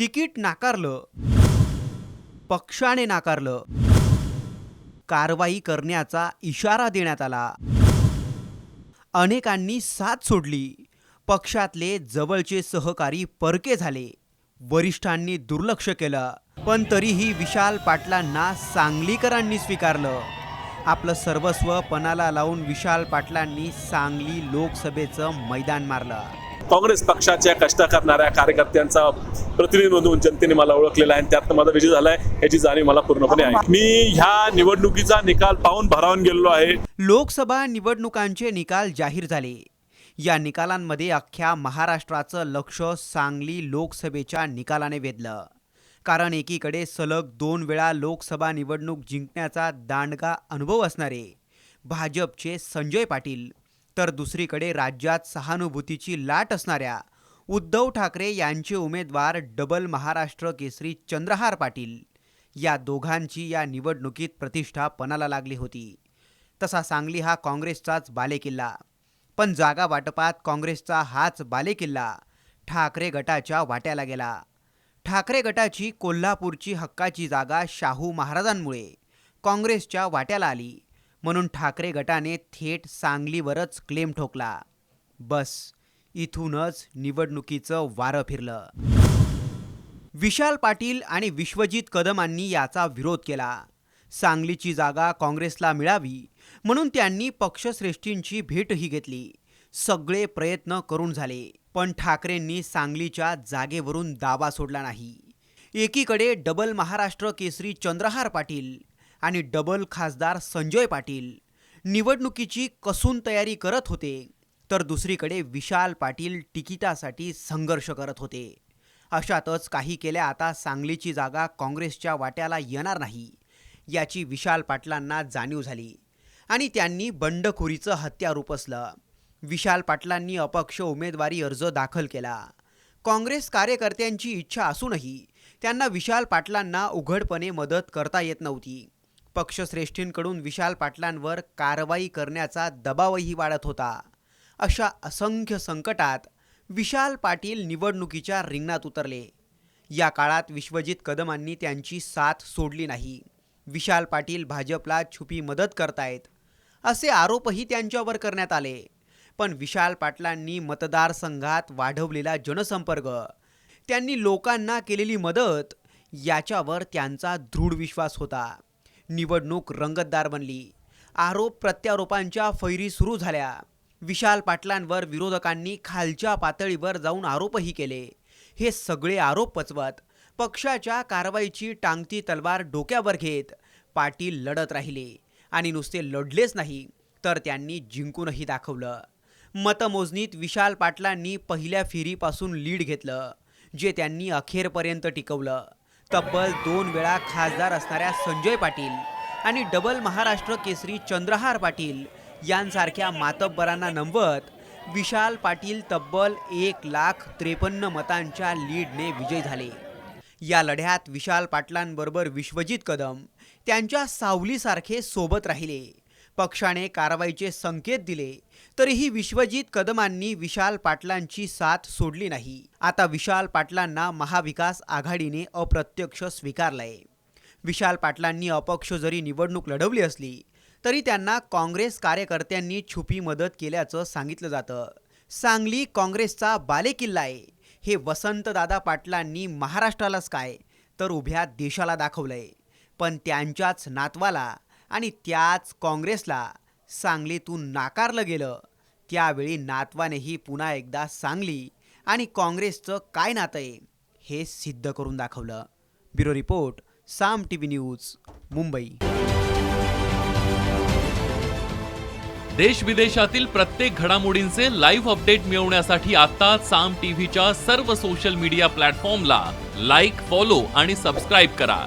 Ticket नाकारलं पक्षाने नाकारलं कारवाई करण्याचा इशारा देण्यात आला. अनेकांनी साथ सोडली. पक्षातले जवळचे सहकारी परके झाले. वरिष्ठांनी दुर्लक्ष केलं. पण तरीही विशाल पाटलांना सांगलीकरांनी स्वीकारलं. आपलं सर्वस्व पणाला लावून विशाल पाटलांनी सांगली लोकसभेचं मैदान मारलं. काँग्रेस पक्षाच्या कष्ट करणाऱ्या कार्यकर्त्यांचा प्रतिनिधी म्हणून जनतेने मला ओळखलेला आहे आणि त्यातनं माझा विजय झालाय याची जाणीव मला पूर्णपणे आहे. मी ह्या निवडणुकीचा निकाल पाहून भरावून गेलेलो आहे. लोकसभा निवडणुकांचे निकाल जाहीर झाले. या निकालांमध्ये अख्ख्या महाराष्ट्राचं लक्ष सांगली लोकसभेच्या निकालाने वेधलं. कारण एकीकडे सलग दोन वेळा लोकसभा निवडणूक जिंकण्याचा दांडगा अनुभव असणारे भाजपचे संजय पाटील तर दुसरीकडे राज्यात सहानुभूतीची लाट असणाऱ्या उद्धव ठाकरे यांचे उमेदवार डबल महाराष्ट्र केसरी चंद्रहार पाटील. या दोघांची या निवडणुकीत प्रतिष्ठा पणाला लागली होती. तसा सांगली हा काँग्रेसचाच बालेकिल्ला. पण जागा वाटपात काँग्रेसचा हाच बालेकिल्ला ठाकरे गटाच्या वाट्याला गेला. ठाकरे गटाची कोल्हापूरची हक्काची जागा शाहू महाराजांमुळे काँग्रेसच्या वाट्याला आली. म्हणून ठाकरे गटाने थेट सांगलीवरच क्लेम ठोकला. बस इथूनच निवडणुकीचं वारं फिरलं. विशाल पाटील आणि विश्वजित कदमांनी याचा विरोध केला. सांगलीची जागा काँग्रेसला मिळावी म्हणून त्यांनी पक्षश्रेष्ठींची भेटही घेतली. सगळे प्रयत्न करून झाले पण ठाकरेंनी सांगलीच्या जागेवरून दावा सोडला नाही. एकीकडे डबल महाराष्ट्र केसरी चंद्रहार पाटील आणि डबल खासदार संजय पाटील. निवडणुकीची कसून तयारी करत होते तर दुसरीकडे विशाल पाटील तिकिटासाठी संघर्ष करत होते. अशातच काही केल्या आता सांगलीची जागा काँग्रेसच्या वाट्याला येणार नाही याची विशाल पाटलांना जाणीव झाली आणि त्यांनी बंडखोरीचं हत्यार उपसलं विशाल पाटलांनी अपक्ष उमेदवारी अर्ज दाखल केला. काँग्रेस कार्यकर्त्यांची इच्छा असूनही त्यांना विशाल पाटलांना उघडपणे मदत करता येत नव्हती. पक्षश्रेष्ठींकडून विशाल पाटलांवर कारवाई करण्याचा दबावही वाढत होता. अशा असंख्य संकटात विशाल पाटील निवडणुकीच्या रिंगणात उतरले. या काळात विश्वजित कदमांनी त्यांची साथ सोडली नाही. विशाल पाटील भाजपला छुपी मदत करतायत असे आरोपही त्यांच्यावर करण्यात आले. पण विशाल पाटलांनी मतदारसंघात वाढवलेला जनसंपर्क त्यांनी लोकांना केलेली मदत याच्यावर त्यांचा दृढ विश्वास होता. निवडणूक रंगतदार बनली. आरोप प्रत्यारोपांच्या फैरी सुरू झाल्या. विशाल पाटलांवर विरोधकांनी खालच्या पातळीवर जाऊन आरोपही केले. हे सगळे आरोप पचवत पक्षाच्या कारवाईची टांगती तलवार डोक्यावर घेत पाटील लढत राहिले आणि नुसते लढलेच नाही तर त्यांनी जिंकूनही दाखवलं. मतमोजणीत विशाल पाटलांनी पहिल्या फेरीपासून लीड घेतलं जे त्यांनी अखेरपर्यंत टिकवलं. तब्बल दोन वेळा खासदार असणाऱ्या संजय पाटील आणि डबल महाराष्ट्र केसरी चंद्रहार पाटील यांसारख्या मातब्बरांना नमवत विशाल पाटील तब्बल एक लाख त्रेपन्न मतांच्या लीडने विजय झाले. या लढ्यात विशाल पाटलांबरोबर विश्वजित कदम त्यांच्या सावलीसारखे सोबत राहिले. पक्षाने कारवाईचे संकेत दिले. तरीही विश्वजित कदमांनी विशाल पाटलांची साथ सोडली नाही. आता विशाल पाटलांना महाविकास आघाडीने अप्रत्यक्ष स्वीकारलंय. विशाल पाटलांनी अपक्ष जरी निवडणूक लढवली असली तरी त्यांना काँग्रेस कार्यकर्त्यांनी छुपी मदत केल्याचं सांगितलं जातं. सांगली काँग्रेसचा बालेकिल्ला आहे. हे वसंतदादा पाटलांनी महाराष्ट्रालाच काय तर उभ्या देशाला दाखवलंय. पण त्यांच्याच नातवाला आणि त्याच काँग्रेसला सांगलीतून नाकारलं गेलं. त्यावेळी नातवानेही पुन्हा एकदा सांगली आणि काँग्रेसचं काय नातं आहे हे सिद्ध करून दाखवलं. Bureau report Saam T V News Mumbai. देश विदेशातील प्रत्येक घडामोडींचे लाईव्ह अपडेट मिळवण्यासाठी आता साम टीव्हीच्या सर्व सोशल मीडिया प्लॅटफॉर्मला लाईक फॉलो आणि सबस्क्राईब करा.